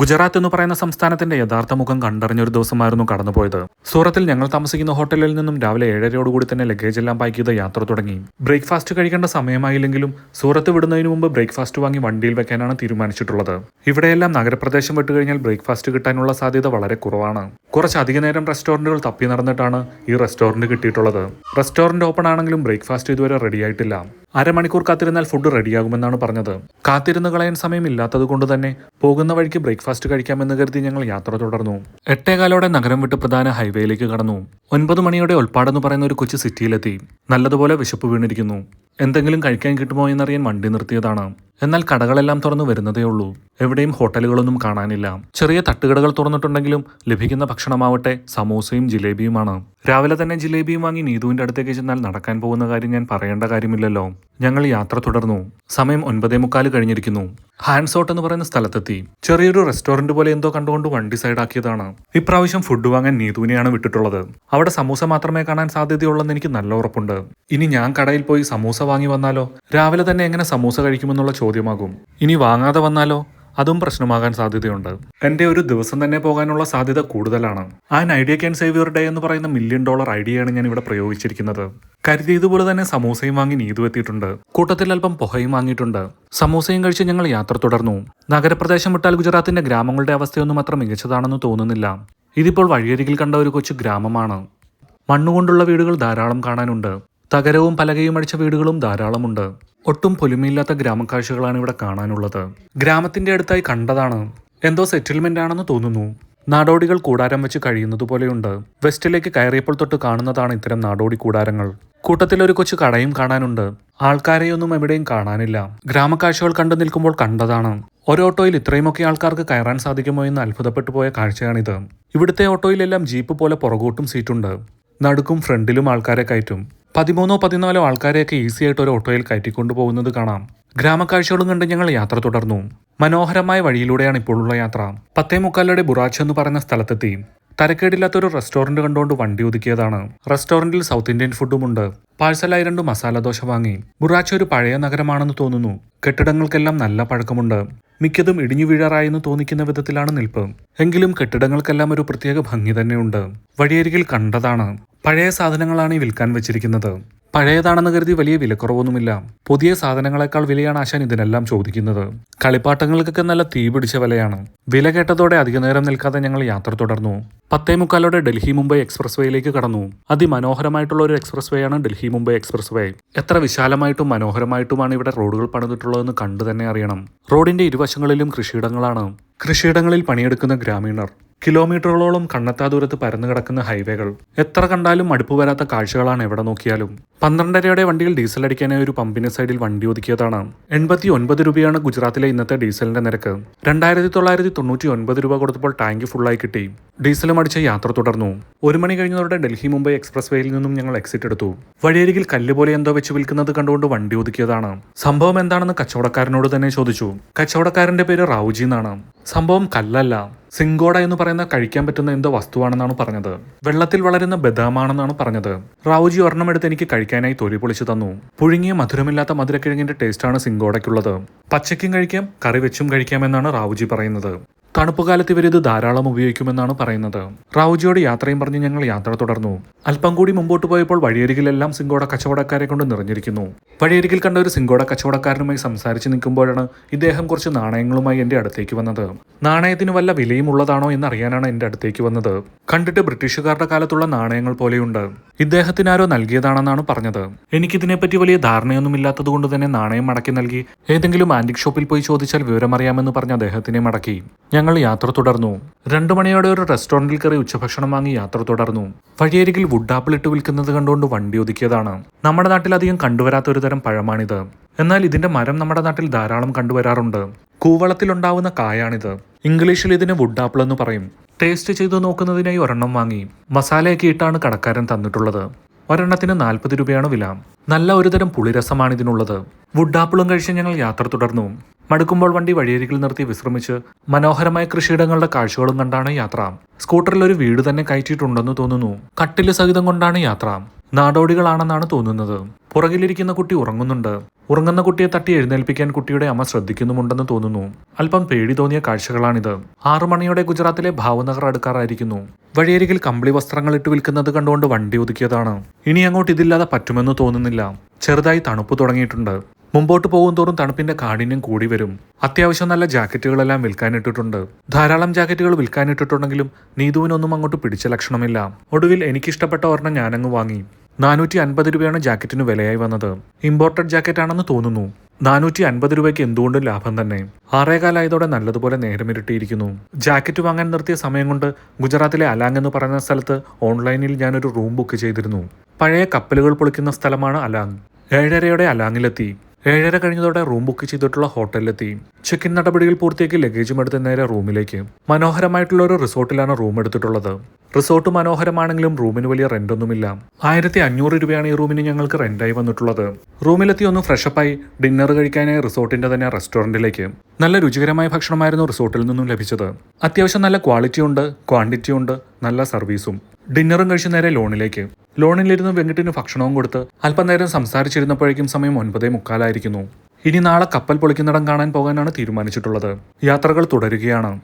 ഗുജറാത്ത് എന്ന് പറയുന്ന സംസ്ഥാനത്തിന്റെ യഥാർത്ഥ മുഖം കണ്ടറിഞ്ഞൊരു ദിവസമായിരുന്നു കടന്നുപോയത്. സൂറത്തിൽ ഞങ്ങൾ താമസിക്കുന്ന ഹോട്ടലിൽ നിന്നും രാവിലെ ഏഴരയോടുകൂടി തന്നെ ലഗേജ് എല്ലാം പാക്ക് ചെയ്ത് യാത്ര തുടങ്ങി. ബ്രേക്ക്ഫാസ്റ്റ് കഴിക്കേണ്ട സമയമായില്ലെങ്കിലും സൂറത്ത് വിടുന്നതിന് മുമ്പ് ബ്രേക്ക്ഫാസ്റ്റ് വാങ്ങി വണ്ടിയിൽ വെക്കാനാണ് തീരുമാനിച്ചിട്ടുള്ളത്. ഇവിടെയെല്ലാം നഗരപ്രദേശം വിട്ടു കഴിഞ്ഞാൽ ബ്രേക്ക്ഫാസ്റ്റ് കിട്ടാനുള്ള സാധ്യത വളരെ കുറവാണ്. കുറച്ചധിക നേരം റെസ്റ്റോറന്റുകൾ തപ്പി നടന്നിട്ടാണ് ഈ റെസ്റ്റോറന്റ് കിട്ടിയിട്ടുള്ളത്. റെസ്റ്റോറന്റ് ഓപ്പൺ ആണെങ്കിലും ബ്രേക്ക്ഫാസ്റ്റ് ഇതുവരെ റെഡിയായിട്ടില്ല അരമണിക്കൂർ കാത്തിരുന്നാൽ ഫുഡ് റെഡിയാകുമെന്നാണ് പറഞ്ഞത്. കാത്തിരുന്ന് കളയാൻ സമയമില്ലാത്തത് കൊണ്ട് തന്നെ പോകുന്ന വഴിക്ക് ബ്രേക്ക്ഫാസ്റ്റ് കഴിക്കാമെന്ന് കരുതി ഞങ്ങൾ യാത്ര തുടർന്നു. എട്ടേകാലോടെ നഗരം വിട്ട് പ്രധാന ഹൈവേയിലേക്ക് കടന്നു. ഒൻപത് മണിയോടെ ഒൽപ്പാടെന്ന് പറയുന്ന ഒരു കൊച്ചു സിറ്റിയിലെത്തി. നല്ലതുപോലെ വിശപ്പ് വീണിരിക്കുന്നു. എന്തെങ്കിലും കഴിക്കാൻ കിട്ടുമോ എന്നറിയാൻ വണ്ടി നിർത്തിയതാണ്. എന്നാൽ കടകളെല്ലാം തുറന്നു വരുന്നതേ ഉള്ളൂ. എവിടെയും ഹോട്ടലുകളൊന്നും കാണാനില്ല. ചെറിയ തട്ടുകടകൾ തുറന്നിട്ടുണ്ടെങ്കിലും ലഭിക്കുന്ന ഭക്ഷണമാവട്ടെ സമോസയും ജിലേബിയുമാണ്. രാവിലെ തന്നെ ജിലേബിയും വാങ്ങി നീതുവിന്റെ അടുത്തേക്ക് ചെന്നാൽ നടക്കാൻ പോകുന്ന കാര്യം ഞാൻ പറയേണ്ട കാര്യമില്ലല്ലോ. ഞങ്ങൾ യാത്ര തുടർന്നു. സമയം ഒൻപതേ മുക്കാൽ കഴിഞ്ഞിരിക്കുന്നു ഹാൻഡ്സോട്ട് എന്ന് പറയുന്ന സ്ഥലത്തെത്തി. ചെറിയൊരു റെസ്റ്റോറന്റ് പോലെ എന്തോ കണ്ടുകൊണ്ട് വണ്ടി സൈഡാക്കിയതാണ്. ഇപ്രാവശ്യം ഫുഡ് വാങ്ങാൻ നീതുവിനെയാണ് വിട്ടിട്ടുള്ളത്. അവിടെ സമൂസ മാത്രമേ കാണാൻ സാധ്യതയുള്ളെന്ന് എനിക്ക് നല്ല ഉറപ്പുണ്ട്. ഇനി ഞാൻ കടയിൽ പോയി സമൂസ വാങ്ങി വന്നാലോ? രാവിലെ തന്നെ എങ്ങനെ സമൂസ കഴിക്കുമെന്നുള്ള ചോദ്യമാകും. ഇനി വാങ്ങാതെ വന്നാലോ? അതും പ്രശ്നമാകാൻ സാധ്യതയുണ്ട്. എന്റെ ഒരു ദിവസം തന്നെ പോകാനുള്ള സാധ്യത കൂടുതലാണ്. An idea can save your day എന്ന് പറയുന്ന മില്യൺ ഡോളർ ഐഡിയയാണ് ഞാൻ ഇവിടെ പ്രയോഗിച്ചിരിക്കുന്നത്. കരുതിയതുപോലെ തന്നെ സമൂസയും വാങ്ങി നീതു എത്തിയിട്ടുണ്ട്. കൂട്ടത്തിൽ അല്പം പുഹയും വാങ്ങിയിട്ടുണ്ട്. സമൂസയും കഴിച്ച് ഞങ്ങൾ യാത്ര തുടർന്നു. നഗരപ്രദേശം വിട്ടാൽ ഗുജറാത്തിന്റെ ഗ്രാമങ്ങളുടെ അവസ്ഥയൊന്നും അത്ര മികച്ചതാണെന്ന് തോന്നുന്നില്ല. ഇതിപ്പോൾ വഴിയരികിൽ കണ്ട ഒരു കൊച്ചു ഗ്രാമമാണ്. മണ്ണുകൊണ്ടുള്ള വീടുകൾ ധാരാളം കാണാനുണ്ട്. തകരവും പലകയും അടിച്ച വീടുകളും ധാരാളമുണ്ട്. ഒട്ടും പൊലിമയില്ലാത്ത ഗ്രാമക്കാഴ്ചകളാണ് ഇവിടെ കാണാനുള്ളത്. ഗ്രാമത്തിന്റെ അടുത്തായി കണ്ടതാണ്. എന്തോ സെറ്റിൽമെന്റ് ആണെന്ന് തോന്നുന്നു. നാടോടികൾ കൂടാരം വെച്ച് കഴിയുന്നതുപോലെയുണ്ട് വെസ്റ്റിലേക്ക് കയറിയപ്പോൾ തൊട്ട് കാണുന്നതാണ് ഇത്തരം നാടോടി കൂടാരങ്ങൾ. കൂട്ടത്തിൽ ഒരു കൊച്ചു കടയും കാണാനുണ്ട്. ആൾക്കാരെയൊന്നും എവിടെയും കാണാനില്ല. ഗ്രാമക്കാഴ്ചകൾ കണ്ടു നിൽക്കുമ്പോൾ കണ്ടതാണ്. ഒരു ഓട്ടോയിൽ ഇത്രയുമൊക്കെ ആൾക്കാർക്ക് കയറാൻ സാധിക്കുമോ എന്ന് അത്ഭുതപ്പെട്ടു പോയ കാഴ്ചയാണിത്. ഇവിടുത്തെ ഓട്ടോയിലെല്ലാം ജീപ്പ് പോലെ പുറകോട്ടും സീറ്റുണ്ട്. നടുക്കും ഫ്രണ്ടിലും ആൾക്കാരെ കയറ്റും. പതിമൂന്നോ പതിനാലോ ആൾക്കാരെയൊക്കെ ഈസിയായിട്ട് ഒരു ഓട്ടോയിൽ കയറ്റിക്കൊണ്ടു പോകുന്നത് കാണാം. ഗ്രാമക്കാഴ്ചകളും കണ്ട് ഞങ്ങൾ യാത്ര തുടർന്നു. മനോഹരമായ വഴിയിലൂടെയാണ് ഇപ്പോഴുള്ള യാത്ര. പത്തേ മുക്കാലയുടെ ബുറാച്ച് എന്ന് പറയുന്ന സ്ഥലത്തെത്തി. തരക്കേടില്ലാത്ത ഒരു റെസ്റ്റോറന്റ് കണ്ടുകൊണ്ട് വണ്ടി ഒതുക്കിയതാണ്. റെസ്റ്റോറന്റിൽ സൗത്ത് ഇന്ത്യൻ ഫുഡും ഉണ്ട്. പാഴ്സലായി രണ്ട് മസാല ദോശ വാങ്ങി. ബുറാച്ച ഒരു പഴയ നഗരമാണെന്ന് തോന്നുന്നു. കെട്ടിടങ്ങൾക്കെല്ലാം നല്ല പഴക്കമുണ്ട്. മിക്കതും ഇടിഞ്ഞു വീഴാറായെന്ന് തോന്നിക്കുന്ന വിധത്തിലാണ് നിൽപ്പ്. എങ്കിലും കെട്ടിടങ്ങൾക്കെല്ലാം ഒരു പ്രത്യേക ഭംഗി തന്നെയുണ്ട്. വഴിയരികിൽ കണ്ടതാണ്. പഴയ സാധനങ്ങളാണ് ഈ വിൽക്കാൻ വെച്ചിരിക്കുന്നത്. പഴയതാണെന്ന് കരുതി വലിയ വിലക്കുറവൊന്നുമില്ല. പുതിയ സാധനങ്ങളെക്കാൾ വിലയാണ് ആശാൻ ഇതിനെല്ലാം ചോദിക്കുന്നത്. കളിപ്പാട്ടങ്ങൾക്കൊക്കെ നല്ല തീ പിടിച്ച വിലയാണ്. വില കേട്ടതോടെ അധിക നേരം നിൽക്കാതെ ഞങ്ങൾ യാത്ര തുടർന്നു. പത്തേ മുക്കാലോടെ ഡൽഹി മുംബൈ എക്സ്പ്രസ് വേയിലേക്ക് കടന്നു. അതിമനോഹരമായിട്ടുള്ള ഒരു എക്സ്പ്രസ് വേ ആണ് ഡൽഹി മുംബൈ എക്സ്പ്രസ് വേ എത്ര വിശാലമായിട്ടും മനോഹരമായിട്ടുമാണ് ഇവിടെ റോഡുകൾ പണിതിട്ടുള്ളതെന്ന് കണ്ടു തന്നെ അറിയണം. റോഡിന്റെ ഇരുവശങ്ങളിലും കൃഷിയിടങ്ങളാണ്. കൃഷിയിടങ്ങളിൽ പണിയെടുക്കുന്ന ഗ്രാമീണർ. കിലോമീറ്ററുകളോളം കണ്ണെത്താ ദൂരത്ത് പരന്നു കിടക്കുന്ന ഹൈവേകൾ. എത്ര കണ്ടാലും മടുപ്പ് വരാത്ത കാഴ്ചകളാണ് എവിടെ നോക്കിയാലും. പന്ത്രണ്ടരയുടെ വണ്ടിയിൽ ഡീസൽ അടിക്കാനായി ഒരു പമ്പിന് സൈഡിൽ വണ്ടി ഒതുക്കിയതാണ്. എൺപത്തി ഒൻപത് രൂപയാണ് ഗുജറാത്തിലെ ഇന്നത്തെ ഡീസലിന്റെ നിരക്ക്. രണ്ടായിരത്തി തൊള്ളായിരത്തി തൊണ്ണൂറ്റി ഒൻപത് രൂപ കൊടുത്തപ്പോൾ ടാങ്ക് ഫുള്ളായി കിട്ടി. ഡീസലും അടിച്ച യാത്ര തുടർന്നു. ഒരു മണി കഴിഞ്ഞതോടെ ഡൽഹി മുംബൈ എക്സ്പ്രസ് വേയിൽ നിന്നും ഞങ്ങൾ എക്സിറ്റ് എടുത്തു. വഴിയരികിൽ കല്ല് പോലെ എന്തോ വെച്ച് വിൽക്കുന്നത് കണ്ടുകൊണ്ട് വണ്ടി ഒതുക്കിയതാണ്. സംഭവം എന്താണെന്ന് കച്ചവടക്കാരനോട് തന്നെ ചോദിച്ചു. കച്ചവടക്കാരന്റെ പേര് റാവുജി എന്നാണ്. സംഭവം കല്ലല്ല. സിങ്കോഡ എന്ന് പറയുന്ന കഴിക്കാൻ പറ്റുന്ന എന്തോ വസ്തുവാണെന്നാണ് പറഞ്ഞത്. വെള്ളത്തിൽ വളരുന്ന ബദാമാണെന്നാണ് പറഞ്ഞത്. റാവുജി ഒരെണ്ണം എടുത്ത് എനിക്ക് കഴിക്കാനായി തൊലി പൊളിച്ചു തന്നു. പുഴുങ്ങിയ മധുരമില്ലാത്ത മധുരക്കിഴങ്ങിന്റെ ടേസ്റ്റാണ് സിങ്കോടയ്ക്കുള്ളത് പച്ചയ്ക്കും കഴിക്കാം കറി വെച്ചും കഴിക്കാമെന്നാണ് റാവുജി പറയുന്നത്. തണുപ്പ് കാലത്ത് ഇത് ധാരാളം ഉപയോഗിക്കുമെന്നാണ് പറയുന്നത്. റാവുജിയോട് യാത്രയും പറഞ്ഞ് ഞങ്ങൾ യാത്ര തുടർന്നു. അല്പം കൂടി മുമ്പോട്ട് പോയപ്പോൾ വഴിയരികിലെല്ലാം സിംഗോട കച്ചവടക്കാരെ കൊണ്ട് നിറഞ്ഞിരിക്കുന്നു. വഴിയരികിൽ കണ്ട ഒരു സിംഗോട കച്ചവടക്കാരനുമായി സംസാരിച്ച് നിൽക്കുമ്പോഴാണ് ഇദ്ദേഹം കുറച്ച് നാണയങ്ങളുമായി എന്റെ അടുത്തേക്ക് വന്നത്. നാണയത്തിന് വല്ല വിലയും ഉള്ളതാണോ എന്ന് അറിയാനാണ് എന്റെ അടുത്തേക്ക് വന്നത്. കണ്ടിട്ട് ബ്രിട്ടീഷുകാരുടെ കാലത്തുള്ള നാണയങ്ങൾ പോലെയുണ്ട്. ഇദ്ദേഹത്തിന് ആരോ നൽകിയതാണെന്നാണ് പറഞ്ഞത്. എനിക്കിതിനെപ്പറ്റി വലിയ ധാരണയൊന്നുമില്ലാത്തത് കൊണ്ട് തന്നെ നാണയം മടക്കി നൽകി ഏതെങ്കിലും ആന്റിക് ഷോപ്പിൽ പോയി ചോദിച്ചാൽ വിവരമറിയാമെന്ന് പറഞ്ഞ അദ്ദേഹത്തിനെ മടക്കി. ഞങ്ങൾ യാത്ര തുടർന്നു. രണ്ടു മണിയോടെ ഒരു റെസ്റ്റോറന്റിൽ കയറി ഉച്ചഭക്ഷണം വാങ്ങി യാത്ര തുടർന്നു. വഴിയരികിൽ വുഡാപ്പിൾ ഇട്ട് വിൽക്കുന്നത് കണ്ടുകൊണ്ട് വണ്ടി ഒതുക്കിയതാണ്. നമ്മുടെ നാട്ടിൽ അധികം കണ്ടുവരാത്ത ഒരു തരം പഴമാണിത്. എന്നാൽ ഇതിന്റെ മരം നമ്മുടെ നാട്ടിൽ ധാരാളം കണ്ടുവരാറുണ്ട്. കൂവളത്തിലുണ്ടാവുന്ന കായാണിത്. ഇംഗ്ലീഷിൽ ഇതിന് വുഡാപ്പിൾ എന്ന് പറയും. ടേസ്റ്റ് ചെയ്തു നോക്കുന്നതിനായി ഒരെണ്ണം വാങ്ങി. മസാലയൊക്കെ ഇട്ടാണ് കടക്കാരൻ തന്നിട്ടുള്ളത്. ഒരെണ്ണത്തിന് നാൽപ്പത് രൂപയാണ് വില. നല്ല ഒരുതരം പുളിരസമാണ് ഇതിനുള്ളത് വുഡാപ്പിളും കഴിച്ച് ഞങ്ങൾ യാത്ര തുടർന്നു. മടുക്കുമ്പോൾ വണ്ടി വഴിയരികിൽ നിർത്തി വിശ്രമിച്ച് മനോഹരമായ കൃഷിയിടങ്ങളുടെ കാഴ്ചകളും കണ്ടാണ് യാത്ര. സ്കൂട്ടറിൽ ഒരു വീട് തന്നെ കയറ്റിയിട്ടുണ്ടെന്ന് തോന്നുന്നു. കട്ടിൽ സഹിതം കൊണ്ടാണ് യാത്ര. നാടോടികളാണെന്നാണ് തോന്നുന്നത്. പുറകിലിരിക്കുന്ന കുട്ടി ഉറങ്ങുന്നുണ്ട്. ഉറങ്ങുന്ന കുട്ടിയെ തട്ടി എഴുന്നേൽപ്പിക്കാൻ കുട്ടിയുടെ അമ്മ ശ്രദ്ധിക്കുന്നുമുണ്ടെന്ന് തോന്നുന്നു. അല്പം പേടി തോന്നിയ കാഴ്ചകളാണിത്. ആറു മണിയോടെ ഗുജറാത്തിലെ ഭാവനഗർ അടുക്കാറായിരിക്കുന്നു. വഴിയരികിൽ കമ്പിളി വസ്ത്രങ്ങൾ ഇട്ട് വിൽക്കുന്നത് കണ്ടുകൊണ്ട് വണ്ടി ഒതുക്കിയതാണ്. ഇനി അങ്ങോട്ട് ഇതില്ലാതെ പറ്റുമെന്ന് തോന്നുന്നില്ല. ചെറുതായി തണുപ്പ് തുടങ്ങിയിട്ടുണ്ട്. മുമ്പോട്ട് പോകും തോറും തണുപ്പിന്റെ കാഠിന്യം കൂടി വരും. അത്യാവശ്യം നല്ല ജാക്കറ്റുകളെല്ലാം വിൽക്കാനിട്ടിട്ടുണ്ട്. ധാരാളം ജാക്കറ്റുകൾ വിൽക്കാനിട്ടിട്ടുണ്ടെങ്കിലും നീതുവിനൊന്നും അങ്ങോട്ട് പിടിച്ച ലക്ഷണമില്ല. ഒടുവിൽ എനിക്കിഷ്ടപ്പെട്ട ഒരെണ്ണം ഞാനങ്ങ് വാങ്ങി. നാനൂറ്റി അൻപത് രൂപയാണ് ജാക്കറ്റിന് വിലയായി വന്നത്. ഇമ്പോർട്ടഡ് ജാക്കറ്റ് ആണെന്ന് തോന്നുന്നു. നാനൂറ്റി അൻപത് രൂപയ്ക്ക് എന്തുകൊണ്ടും ലാഭം തന്നെ. ആറേകാലായതോടെ നല്ലതുപോലെ നേരമിരട്ടിയിരിക്കുന്നു. ജാക്കറ്റ് വാങ്ങാൻ നിർത്തിയ സമയം കൊണ്ട് ഗുജറാത്തിലെ അലാങ് എന്ന് പറയുന്ന സ്ഥലത്ത് ഓൺലൈനിൽ ഞാനൊരു റൂം ബുക്ക് ചെയ്തിരുന്നു. പഴയ കപ്പലുകൾ പൊളിക്കുന്ന സ്ഥലമാണ് അലാങ്. ഏഴരയോടെ അലാങ്ങിലെത്തി. ഏഴര കഴിഞ്ഞതോടെ റൂം ബുക്ക് ചെയ്തിട്ടുള്ള ഹോട്ടലിലെത്തി. ചെക്ക് ഇൻ നടപടികൾ പൂർത്തിയാക്കി ലഗേജും എടുത്ത് നേരെ റൂമിലേക്ക്. മനോഹരമായിട്ടുള്ള ഒരു റിസോർട്ടിലാണ് റൂം എടുത്തിട്ടുള്ളത്. റിസോർട്ട് മനോഹരമാണെങ്കിലും റൂമിന് വലിയ റെന്റൊന്നുമില്ല ആയിരത്തി അഞ്ഞൂറ് രൂപയാണ് ഈ റൂമിന് ഞങ്ങൾക്ക് റെന്റായി വന്നിട്ടുള്ളത്. റൂമിലെത്തി ഒന്ന് ഫ്രഷപ്പായി ഡിന്നർ കഴിക്കാനായി റിസോർട്ടിന്റെ തന്നെ റെസ്റ്റോറന്റിലേക്ക് നല്ല രുചികരമായ ഭക്ഷണമായിരുന്നു റിസോർട്ടിൽ നിന്നും ലഭിച്ചത്. അത്യാവശ്യം നല്ല ക്വാളിറ്റി ഉണ്ട് ക്വാണ്ടിറ്റി ഉണ്ട് നല്ല സർവീസും. ഡിന്നറും കഴിച്ച നേരെ ലോണിലേക്ക്. ലോണിലിരുന്ന് വെങ്കിട്ടിന് ഭക്ഷണവും കൊടുത്ത് അല്പനേരം സംസാരിച്ചിരുന്നപ്പോഴേക്കും സമയം ഒൻപതേ മുക്കാലായിരിക്കുന്നു. ഇനി നാളെ കപ്പൽ പൊളിക്കുന്നിടം കാണാൻ പോകാനാണ് തീരുമാനിച്ചിട്ടുള്ളത്. യാത്രകൾ തുടരുകയാണ്.